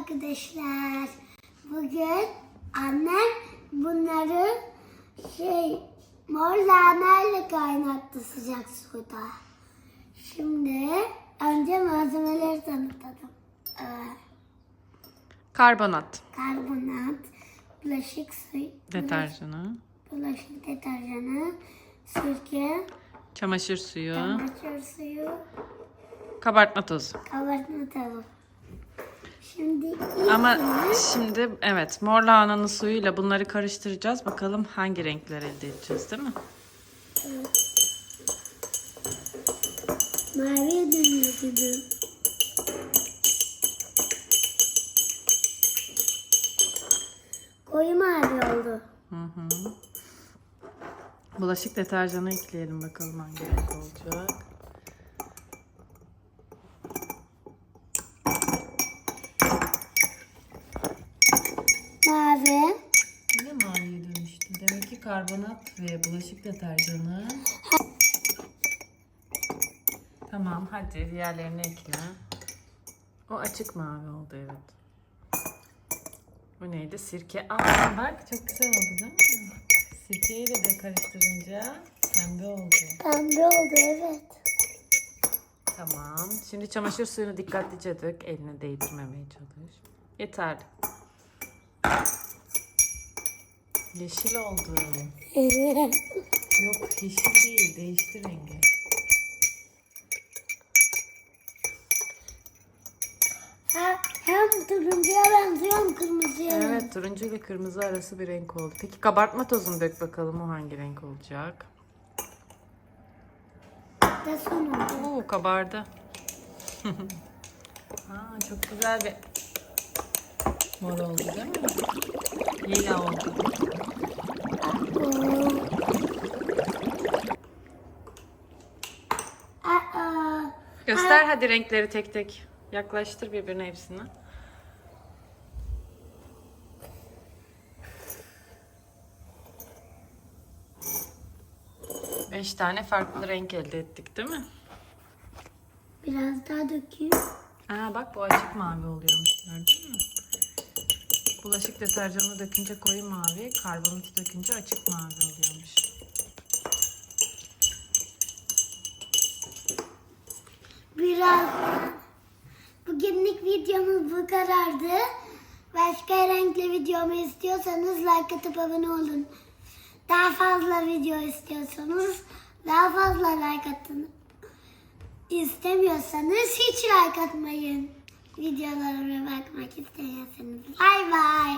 arkadaşlar. Bugün annem bunları şey mor lahanayla kaynattı sıcak suda. Şimdi önce malzemeleri tanıtalım. Ee, Karbonat karbonat, bulaşık suyu, deterjanı, bulaşık deterjanı, sirke, çamaşır suyu, çamaşır suyu, kabartma tozu. kabartma tavuğu. Şimdi Ama şimdi evet mor lahananın suyuyla bunları karıştıracağız. Bakalım hangi renkler elde edeceğiz değil mi? maviye dönüyor gibi. Koyu mavi oldu. Hı hı. Bulaşık deterjanı ekleyelim bakalım hangi renk olacak. Mavi. Yine maviye dönüştü. Demek ki karbonat ve bulaşık deterjanı. Tamam hadi diğerlerini ekle. O açık mavi oldu evet. Bu neydi? Sirke. Aa bak çok güzel oldu değil mi? Sirkeyi de, de karıştırınca pembe oldu. Pembe oldu evet. Tamam. Şimdi çamaşır suyunu dikkatlice dök. Eline değdirmemeye çalış. Yeterli. Yeşil oldu. Yok yeşil değil. Değişti rengi. Ha- hem turuncuya benziyor hem kırmızıya benziyor. Evet turuncu ile kırmızı arası bir renk oldu. Peki kabartma tozunu dök bakalım o hangi renk olacak. Da son oldu. Oo kabardı. Aa, çok güzel bir mor oldu değil mi? Lila oldu. Göster hadi renkleri tek tek. Yaklaştır birbirine hepsini. Beş tane farklı renk elde ettik değil mi? biraz daha dökeyim. Aa bak bu açık mavi oluyormuş gördün mü? Bulaşık deterjanı dökünce koyu mavi, karbonatı dökünce açık mavi oluyormuş. Biraz. Bugünlük videomuz bu kadardı. Başka renkli videomu istiyorsanız like atıp abone olun. Daha fazla video istiyorsanız daha fazla like atın. İstemiyorsanız hiç like atmayın. Videolarıma bakmak istemiyorsanız. Bay bay.